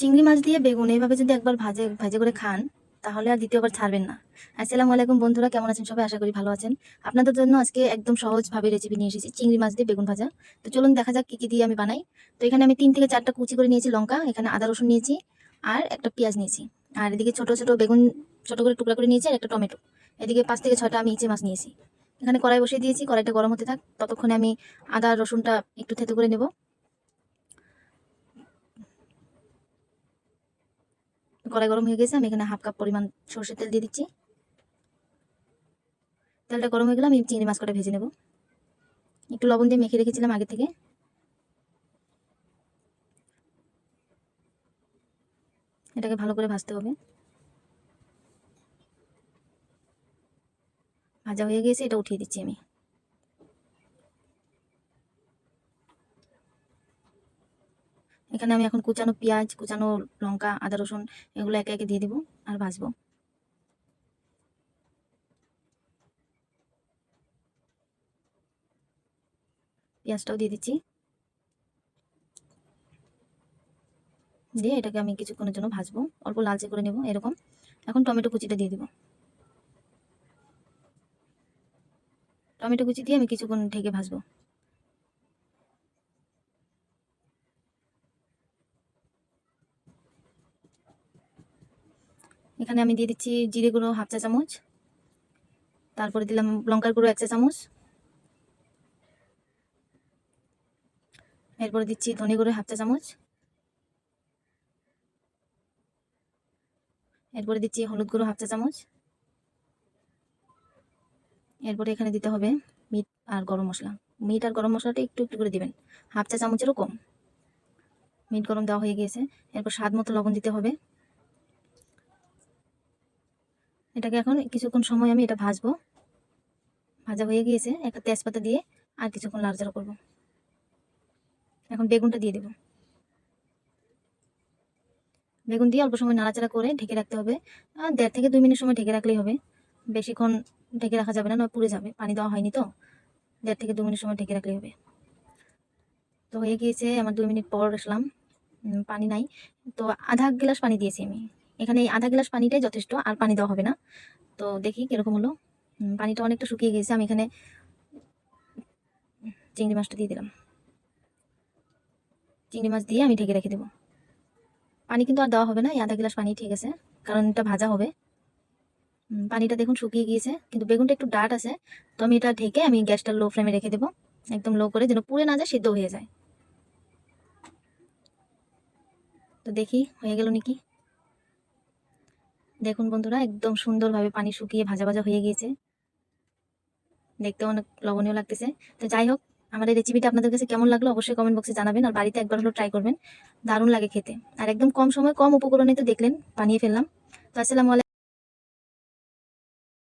চিংড়ি মাছ দিয়ে বেগুন এইভাবে যদি একবার ভাজে ভাজে করে খান, তাহলে আর দ্বিতীয়বার ছাড়বেন না। আসসালামু আলাইকুম বন্ধুরা, কেমন আছেন সবাই? আশা করি ভালো আছেন। আপনাদের জন্য আজকে একদম সহজভাবে রেসিপি নিয়ে এসেছি চিংড়ি মাছ দিয়ে বেগুন ভাজা। তো চলুন দেখা যাক কী কী দিয়ে আমি বানাই। তো এখানে আমি তিন থেকে চারটা কুচি করে নিয়েছি লঙ্কা, এখানে আদা, রসুন নিয়েছি, আর একটা পেঁয়াজ নিয়েছি। আর এদিকে ছোট ছোট বেগুন, ছোট করে টুকরা করে নিয়েছি, আর একটা টমেটো। এদিকে পাঁচ থেকে ছয়টা আমি ইচে মাছ নিয়েছি। এখানে কড়াই বসিয়ে দিয়েছি, কড়াইটা গরম হতে থাক। ততক্ষণে আমি আদা, রসুনটা একটু থেতো করে নেব। কড়াই গরম হয়ে গেছে, আমি এখানে হাফ কাপ পরিমাণ সর্ষের তেল দিয়ে দিচ্ছি। তেলটা গরম হয়ে গেলে আমি চিংড়ি মাছ কটা ভেজে নেব। একটু লবণ দিয়ে মেখে রেখেছিলাম আগে থেকে। এটাকে ভালো করে ভাজতে হবে। ভাজা হয়ে গেছে, এটা উঠিয়ে দিচ্ছি আমি। এখানে আমি এখন কুচানো পেঁয়াজ, কুচানো লঙ্কা, আদা, রসুন এগুলো একে একে দিয়ে দেবো আর ভাজবো। পেঁয়াজটাও দিয়ে দিচ্ছি। দিয়ে এটাকে আমি কিছুক্ষণের জন্য ভাজবো। অল্প লালচে করে নেব, এরকম। এখন টমেটো কুচিটা দিয়ে দেবো। টমেটো কুচি দিয়ে আমি কিছুক্ষণ ঢেকে ভাজবো। এখানে আমি দিয়ে দিচ্ছি জিরে গুঁড়ো হাফ চা চামচ। তারপরে দিলাম লঙ্কার গুঁড়ো এক চা চামচ। এরপরে দিচ্ছি ধনে গুঁড়ো হাফ চা চামচ। এরপরে দিচ্ছি হলুদ গুঁড়ো হাফ চা চামচ। এরপরে এখানে দিতে হবে মিট আর গরম মশলা। মিট আর গরম মশলাটা একটু একটু করে দিবেন। হাফ চা চামচেরও কম। মিট গরম দেওয়া হয়ে গিয়েছে। এরপর স্বাদ মতো লবণ দিতে হবে। এটাকে এখন কিছুক্ষণ সময় আমি এটা ভাজবো। ভাজা হয়ে গিয়েছে, একটা তেজপাতা দিয়ে আর কিছুক্ষণ লাড়চাড়া করব। এখন বেগুনটা দিয়ে দেব। বেগুন দিয়ে অল্প সময় নাড়াচাড়া করে ঢেকে রাখতে হবে। দেড় থেকে দুই মিনিট সময় ঢেকে রাখলেই হবে। বেশিক্ষণ ঢেকে রাখা যাবে না, নয়, পুড়ে যাবে। পানি দেওয়া হয়নি তো। দেড় থেকে দু মিনিট সময় ঢেকে রাখলেই হবে। তো হয়ে গিয়েছে, আমার দুই মিনিট পর আসলাম। পানি নাই। তো আধা গ্লাস পানি দিয়েছি আমি। এখানে এই আধা গ্লাস পানিটাই যথেষ্ট, আর পানি দেওয়া হবে না। তো দেখি কীরকম হলো। পানিটা অনেকটা শুকিয়ে গেছে, আমি এখানে চিংড়ি মাছটা দিয়ে দিলাম। চিংড়ি মাছ দিয়ে আমি ঢেকে রেখে দেবো। পানি কিন্তু আর দেওয়া হবে না, এই আধা গ্লাস পানি ঠিক আছে, কারণ এটা ভাজা হবে। পানিটা দেখুন শুকিয়ে গিয়েছে, কিন্তু বেগুনটা একটু ডাট আছে, তো আমি এটা ঢেকে আমি গ্যাসটা লো ফ্লেমে রেখে দেবো, একদম লো করে যেন পুড়ে না যায়, সিদ্ধ হয়ে যায়। তো দেখি, হয়ে গেল নাকি? দেখুন বন্ধুরা, একদম সুন্দরভাবে পানি শুকিয়ে ভাজা ভাজা হয়ে গিয়েছে। দেখতে অনেক লবণীয় লাগতেছে। তো যাই হোক আমার এই রেসিপিটা আপনাদের কাছে কেমন লাগল অবশ্যই কমেন্ট বক্সে জানাবেন আর বাড়িতে একবার হলো ট্রাই করবেন। দারুণ লাগে খেতে। আর একদম কম সময় কম উপকরণে তো দেখলেন, বানিয়ে ফেললাম। তো আসসালামু